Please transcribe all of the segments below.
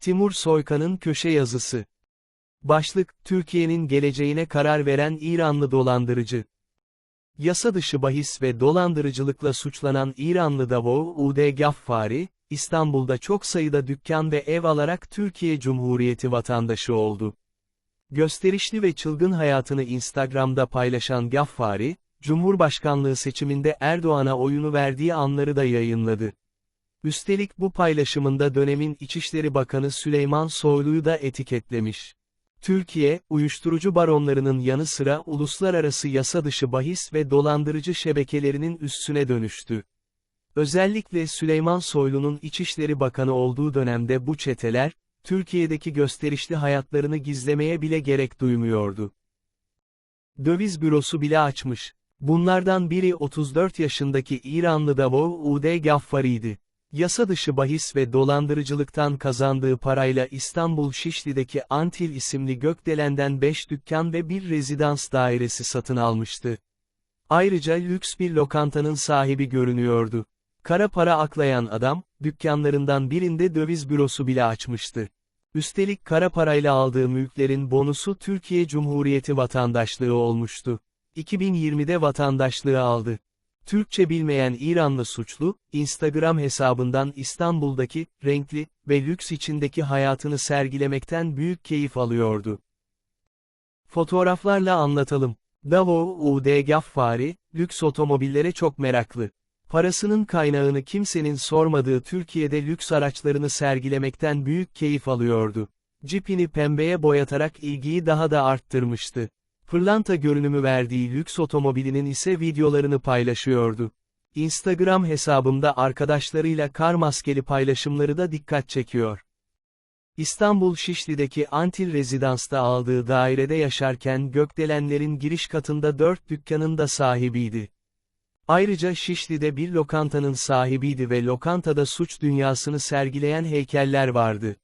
Timur Soykan'ın köşe yazısı. Başlık, Türkiye'nin geleceğine karar veren İranlı dolandırıcı. Yasa dışı bahis ve dolandırıcılıkla suçlanan İranlı Davao Ude Gaffari, İstanbul'da çok sayıda dükkan ve ev alarak Türkiye Cumhuriyeti vatandaşı oldu. Gösterişli ve çılgın hayatını Instagram'da paylaşan Gaffari, Cumhurbaşkanlığı seçiminde Erdoğan'a oyunu verdiği anları da yayınladı. Üstelik bu paylaşımında dönemin İçişleri Bakanı Süleyman Soylu'yu da etiketlemiş. Türkiye, uyuşturucu baronlarının yanı sıra uluslararası yasa dışı bahis ve dolandırıcı şebekelerinin üssüne dönüştü. Özellikle Süleyman Soylu'nun İçişleri Bakanı olduğu dönemde bu çeteler, Türkiye'deki gösterişli hayatlarını gizlemeye bile gerek duymuyordu. Döviz bürosu bile açmış. Bunlardan biri 34 yaşındaki İranlı Davao Ude Gaffari'ydi. Yasa dışı bahis ve dolandırıcılıktan kazandığı parayla İstanbul Şişli'deki Antil isimli gökdelenden 5 dükkan ve bir rezidans dairesi satın almıştı. Ayrıca lüks bir lokantanın sahibi görünüyordu. Kara para aklayan adam, dükkanlarından birinde döviz bürosu bile açmıştı. Üstelik kara parayla aldığı mülklerin bonusu Türkiye Cumhuriyeti vatandaşlığı olmuştu. 2020'de vatandaşlığı aldı. Türkçe bilmeyen İranlı suçlu, Instagram hesabından İstanbul'daki, renkli ve lüks içindeki hayatını sergilemekten büyük keyif alıyordu. Fotoğraflarla anlatalım. Davao Ude Gaffari, lüks otomobillere çok meraklı. Parasının kaynağını kimsenin sormadığı Türkiye'de lüks araçlarını sergilemekten büyük keyif alıyordu. Cipini pembeye boyatarak ilgiyi daha da arttırmıştı. Pırlanta görünümü verdiği lüks otomobilinin ise videolarını paylaşıyordu. Instagram hesabımda arkadaşlarıyla kar maskeli paylaşımları da dikkat çekiyor. İstanbul Şişli'deki Antil Rezidans'ta aldığı dairede yaşarken gökdelenlerin giriş katında dört dükkanın da sahibiydi. Ayrıca Şişli'de bir lokantanın sahibiydi ve lokantada suç dünyasını sergileyen heykeller vardı.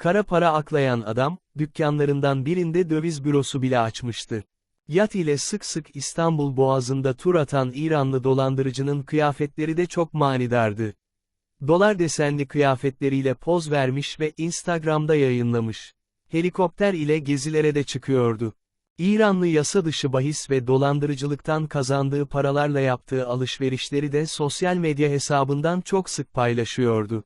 Kara para aklayan adam, dükkanlarından birinde döviz bürosu bile açmıştı. Yat ile sık sık İstanbul Boğazı'nda tur atan İranlı dolandırıcının kıyafetleri de çok manidardı. Dolar desenli kıyafetleriyle poz vermiş ve Instagram'da yayınlamış. Helikopter ile gezilere de çıkıyordu. İranlı yasa dışı bahis ve dolandırıcılıktan kazandığı paralarla yaptığı alışverişleri de sosyal medya hesabından çok sık paylaşıyordu.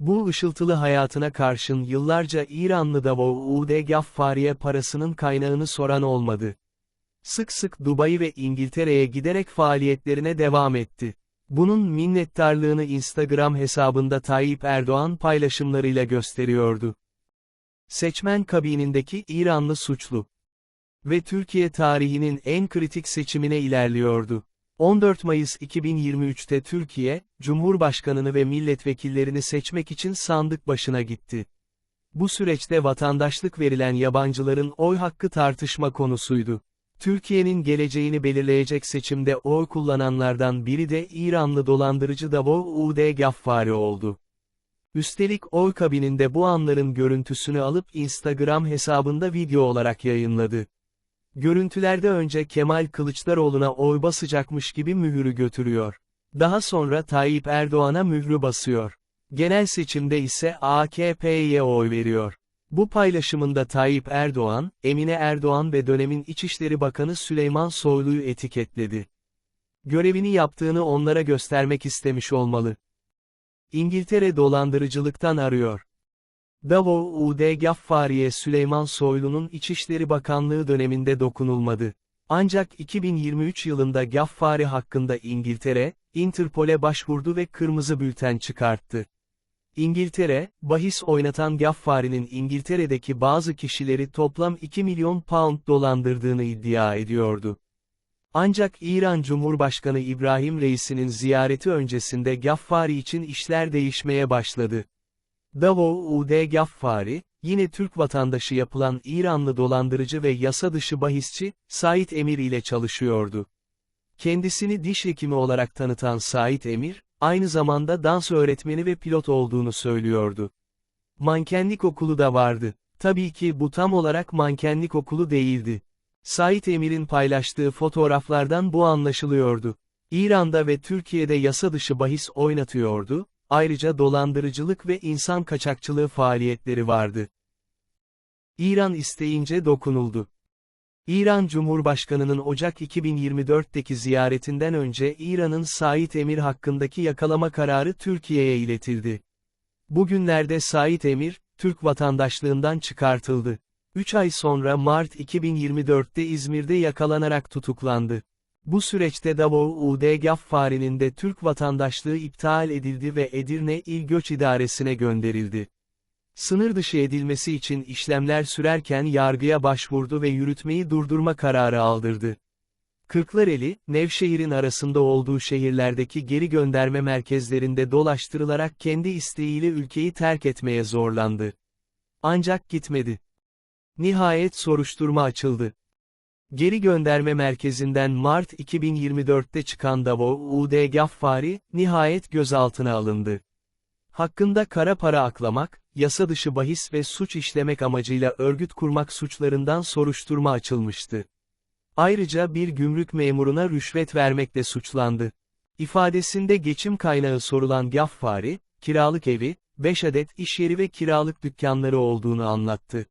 Bu ışıltılı hayatına karşın yıllarca İranlı Davao Ude Gaffari'ye parasının kaynağını soran olmadı. Sık sık Dubai ve İngiltere'ye giderek faaliyetlerine devam etti. Bunun minnettarlığını Instagram hesabında Tayyip Erdoğan paylaşımlarıyla gösteriyordu. Seçmen kabinindeki İranlı suçlu ve Türkiye tarihinin en kritik seçimine ilerliyordu. 14 Mayıs 2023'te Türkiye, Cumhurbaşkanını ve milletvekillerini seçmek için sandık başına gitti. Bu süreçte vatandaşlık verilen yabancıların oy hakkı tartışma konusuydu. Türkiye'nin geleceğini belirleyecek seçimde oy kullananlardan biri de İranlı dolandırıcı Davao Ude Gaffari oldu. Üstelik oy kabininde bu anların görüntüsünü alıp Instagram hesabında video olarak yayınladı. Görüntülerde önce Kemal Kılıçdaroğlu'na oy basacakmış gibi mühürü götürüyor. Daha sonra Tayyip Erdoğan'a mührü basıyor. Genel seçimde ise AKP'ye oy veriyor. Bu paylaşımında Tayyip Erdoğan, Emine Erdoğan ve dönemin İçişleri Bakanı Süleyman Soylu'yu etiketledi. Görevini yaptığını onlara göstermek istemiş olmalı. İngiltere dolandırıcılıktan arıyor. Davao Ude Gaffari'ye Süleyman Soylu'nun İçişleri Bakanlığı döneminde dokunulmadı. Ancak 2023 yılında Gaffari hakkında İngiltere, Interpol'e başvurdu ve kırmızı bülten çıkarttı. İngiltere, bahis oynatan Gaffari'nin İngiltere'deki bazı kişileri toplam 2 milyon pound dolandırdığını iddia ediyordu. Ancak İran Cumhurbaşkanı İbrahim Reis'inin ziyareti öncesinde Gaffari için işler değişmeye başladı. Davao Ude Gaffari, yine Türk vatandaşı yapılan İranlı dolandırıcı ve yasa dışı bahisçi, Sait Emir ile çalışıyordu. Kendisini diş hekimi olarak tanıtan Sait Emir, aynı zamanda dans öğretmeni ve pilot olduğunu söylüyordu. Mankenlik okulu da vardı. Tabii ki bu tam olarak mankenlik okulu değildi. Sait Emir'in paylaştığı fotoğraflardan bu anlaşılıyordu. İran'da ve Türkiye'de yasa dışı bahis oynatıyordu, ayrıca dolandırıcılık ve insan kaçakçılığı faaliyetleri vardı. İran isteyince dokunuldu. İran Cumhurbaşkanı'nın Ocak 2024'teki ziyaretinden önce İran'ın Said Emir hakkındaki yakalama kararı Türkiye'ye iletildi. Bugünlerde Said Emir, Türk vatandaşlığından çıkartıldı. 3 ay sonra Mart 2024'te İzmir'de yakalanarak tutuklandı. Bu süreçte Davao-ud Gaffari'nin de Türk vatandaşlığı iptal edildi ve Edirne İl Göç İdaresi'ne gönderildi. Sınır dışı edilmesi için işlemler sürerken yargıya başvurdu ve yürütmeyi durdurma kararı aldırdı. Kırklareli, Nevşehir'in arasında olduğu şehirlerdeki geri gönderme merkezlerinde dolaştırılarak kendi isteğiyle ülkeyi terk etmeye zorlandı. Ancak gitmedi. Nihayet soruşturma açıldı. Geri gönderme merkezinden Mart 2024'te çıkan Davao-ud Gaffari, nihayet gözaltına alındı. Hakkında kara para aklamak, yasa dışı bahis ve suç işlemek amacıyla örgüt kurmak suçlarından soruşturma açılmıştı. Ayrıca bir gümrük memuruna rüşvet vermekle suçlandı. İfadesinde geçim kaynağı sorulan Gaffari, kiralık evi, 5 adet iş yeri ve kiralık dükkanları olduğunu anlattı.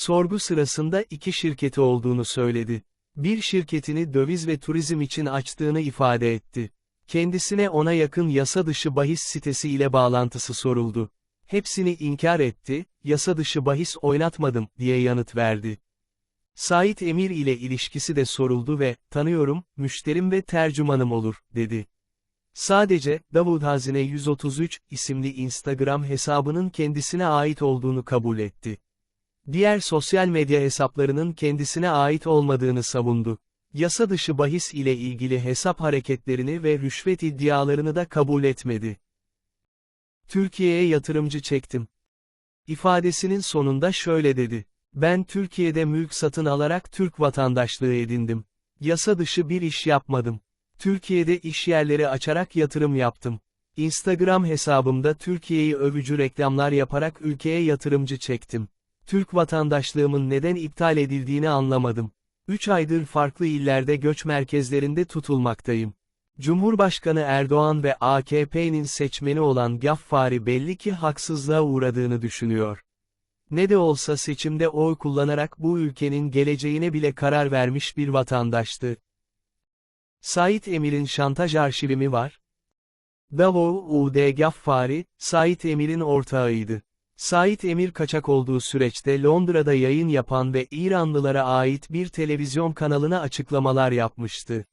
Sorgu sırasında iki şirketi olduğunu söyledi. Bir şirketini döviz ve turizm için açtığını ifade etti. Kendisine ona yakın yasa dışı bahis sitesi ile bağlantısı soruldu. Hepsini inkar etti, yasa dışı bahis oynatmadım, diye yanıt verdi. Sait Emir ile ilişkisi de soruldu ve, tanıyorum, müşterim ve tercümanım olur, dedi. Sadece, Davud Hazine 133 isimli Instagram hesabının kendisine ait olduğunu kabul etti. Diğer sosyal medya hesaplarının kendisine ait olmadığını savundu. Yasa dışı bahis ile ilgili hesap hareketlerini ve rüşvet iddialarını da kabul etmedi. Türkiye'ye yatırımcı çektim. İfadesinin sonunda şöyle dedi. Ben Türkiye'de mülk satın alarak Türk vatandaşlığı edindim. Yasa dışı bir iş yapmadım. Türkiye'de iş yerleri açarak yatırım yaptım. Instagram hesabımda Türkiye'yi övücü reklamlar yaparak ülkeye yatırımcı çektim. Türk vatandaşlığımın neden iptal edildiğini anlamadım. 3 aydır farklı illerde göç merkezlerinde tutulmaktayım. Cumhurbaşkanı Erdoğan ve AKP'nin seçmeni olan Gaffari belli ki haksızlığa uğradığını düşünüyor. Ne de olsa seçimde oy kullanarak bu ülkenin geleceğine bile karar vermiş bir vatandaştı. Sait Emir'in şantaj arşivi mi var? Davao-ud Gaffari, Sait Emir'in ortağıydı. Sait Emir kaçak olduğu süreçte Londra'da yayın yapan ve İranlılara ait bir televizyon kanalına açıklamalar yapmıştı.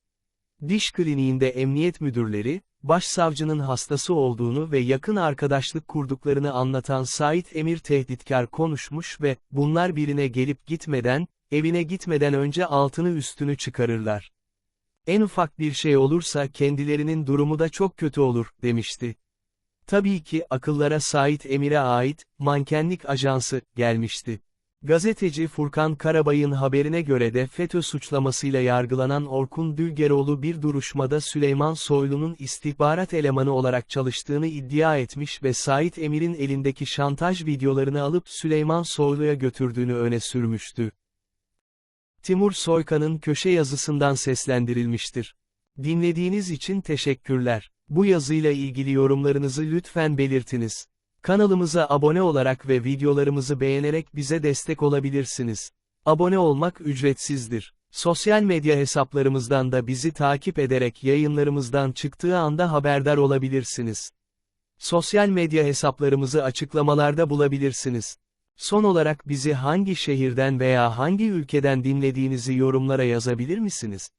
Diş kliniğinde emniyet müdürleri, başsavcının hastası olduğunu ve yakın arkadaşlık kurduklarını anlatan Sait Emir tehditkar konuşmuş ve, bunlar birine gelip gitmeden, evine gitmeden önce altını üstünü çıkarırlar. En ufak bir şey olursa kendilerinin durumu da çok kötü olur, demişti. Tabii ki akıllara Sait Emir'e ait, mankenlik ajansı, gelmişti. Gazeteci Furkan Karabay'ın haberine göre de FETÖ suçlamasıyla yargılanan Orkun Dülgeroğlu bir duruşmada Süleyman Soylu'nun istihbarat elemanı olarak çalıştığını iddia etmiş ve Sait Emir'in elindeki şantaj videolarını alıp Süleyman Soylu'ya götürdüğünü öne sürmüştü. Timur Soykan'ın köşe yazısından seslendirilmiştir. Dinlediğiniz için teşekkürler. Bu yazıyla ilgili yorumlarınızı lütfen belirtiniz. Kanalımıza abone olarak ve videolarımızı beğenerek bize destek olabilirsiniz. Abone olmak ücretsizdir. Sosyal medya hesaplarımızdan da bizi takip ederek yayınlarımızdan çıktığı anda haberdar olabilirsiniz. Sosyal medya hesaplarımızı açıklamalarda bulabilirsiniz. Son olarak bizi hangi şehirden veya hangi ülkeden dinlediğinizi yorumlara yazabilir misiniz?